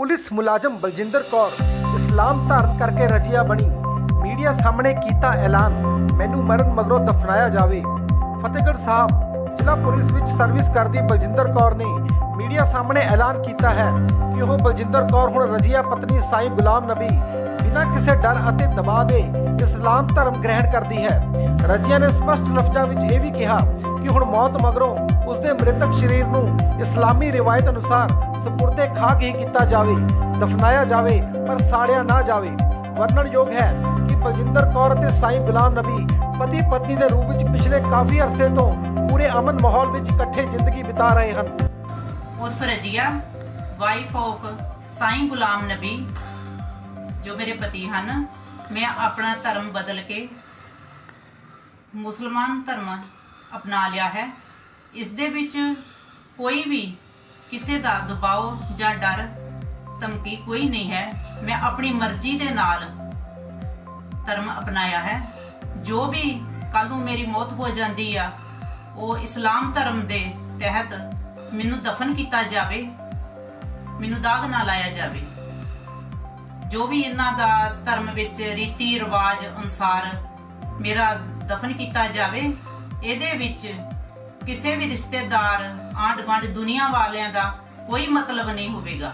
Police ਮੁਲਾਜ਼ਮ ਬਲਜਿੰਦਰ ਕੌਰ ਇਸਲਾਮ ਧਾਰਨ ਕਰਕੇ ਰਜੀਆ ਬਣੀ। ਮੀਡੀਆ ਸਾਹਮਣੇ ਕੀਤਾ ਐਲਾਨ, ਮੈਨੂੰ ਮਰਨ ਮਗਰੋਂ ਦਫਨਾਇਆ ਜਾਵੇ। ਫਤਿਹਗੜ੍ਹ ਸਾਹਿਬ, ਜ਼ਿਲ੍ਹਾ ਪੁਲਿਸ ਵਿੱਚ ਸਰਵਿਸ ਕਰਦੀ ਬਲਜਿੰਦਰ ਕੌਰ ਨੇ ਮੀਡੀਆ ਸਾਹਮਣੇ ਐਲਾਨ ਕੀਤਾ ਹੈ ਕਿ ਉਹ ਬਲਜਿੰਦਰ ਕੌਰ, ਹੁਣ ਰਜੀਆ ਪਤਨੀ ਸਾਈ ਗੁਲਾਮ ਨਬੀ, ਬਿਨਾਂ ਕਿਸੇ ਡਰ ਅਤੇ ਦਬਾਅ ਦੇ ਇਸਲਾਮ ਧਰਮ ਗ੍ਰਹਿਣ ਕਰਦੀ ਹੈ। ਰਜੀਆ ਨੇ ਸਪਸ਼ਟ ਲਫ਼ਜ਼ਾਂ ਵਿੱਚ ਇਹ ਵੀ ਕਿਹਾ ਕਿ ਹੁਣ ਮੌਤ ਮਗਰੋਂ ਉਸਦੇ ਮ੍ਰਿਤਕ ਸਰੀਰ ਨੂੰ ਇਸਲਾਮੀ ਰਿਵਾਇਤ ਅਨੁਸਾਰ ਸਪੁਰਦੇ ਖਾਕ ਹੀ ਕੀਤਾ ਜਾਵੇ, ਦਫਨਾਇਆ ਜਾਵੇ, ਪਰ ਸਾੜਿਆ ਨਾ ਜਾਵੇ। ਵਰਣਨਯੋਗ ਹੈ ਕਿ ਬਲਜਿੰਦਰ ਕੌਰ ਅਤੇ ਸਾਈਂ ਗੁਲਾਮ ਨਬੀ ਪਤੀ ਪਤਨੀ ਦੇ ਰੂਪ ਵਿੱਚ ਪਿਛਲੇ ਕਾਫੀ ਅਰਸੇ ਤੋਂ ਪੂਰੇ ਅਮਨ ਮਾਹੌਲ ਵਿੱਚ ਇਕੱਠੇ ਜ਼ਿੰਦਗੀ ਬਿਤਾ ਰਹੇ ਹਨ। ਉਰਫ ਰਜੀਆ ਵਾਈਫ ਆਫ ਸਾਈਂ ਗੁਲਾਮ ਨਬੀ, ਜੋ ਮੇਰੇ ਪਤੀ ਹਨ, ਮੈਂ ਆਪਣਾ ਧਰਮ ਬਦਲ ਕੇ ਮੁਸਲਮਾਨ ਧਰਮ ਅਪਣਾ ਲਿਆ ਹੈ। ਇਸ ਦੇ ਵਿੱਚ ਕੋਈ ਵੀ ਕਿਸੇ ਦਾ ਦਬਾਅ ਜਾਂ ਡਰ ਧਮਕੀ ਕੋਈ ਨਹੀਂ ਹੈ। ਮੈਂ ਆਪਣੀ ਮਰਜ਼ੀ ਦੇ ਨਾਲ ਧਰਮ ਅਪਣਾਇਆ ਹੈ। ਜੋ ਵੀ ਕੱਲ ਨੂੰ ਮੇਰੀ ਮੌਤ ਹੋ ਜਾਂਦੀ ਆ, ਉਹ ਇਸਲਾਮ ਧਰਮ ਦੇ ਤਹਿਤ ਮੈਨੂੰ ਦਫਨ ਕੀਤਾ ਜਾਵੇ, ਮੈਨੂੰ ਦਾਗ ਨਾ ਲਾਇਆ ਜਾਵੇ। ਜੋ ਵੀ ਇਹਨਾਂ ਦਾ ਧਰਮ ਵਿੱਚ ਰੀਤੀ ਰਿਵਾਜ ਅਨੁਸਾਰ ਮੇਰਾ ਦਫਨ ਕੀਤਾ ਜਾਵੇ, ਇਹਦੇ ਵਿੱਚ ਕਿਸੇ ਵੀ ਰਿਸ਼ਤੇਦਾਰ ਆਂਢ ਗੁਆਂਢ ਦੁਨੀਆ ਵਾਲਿਆਂ ਦਾ ਕੋਈ ਮਤਲਬ ਨਹੀਂ ਹੋਵੇਗਾ।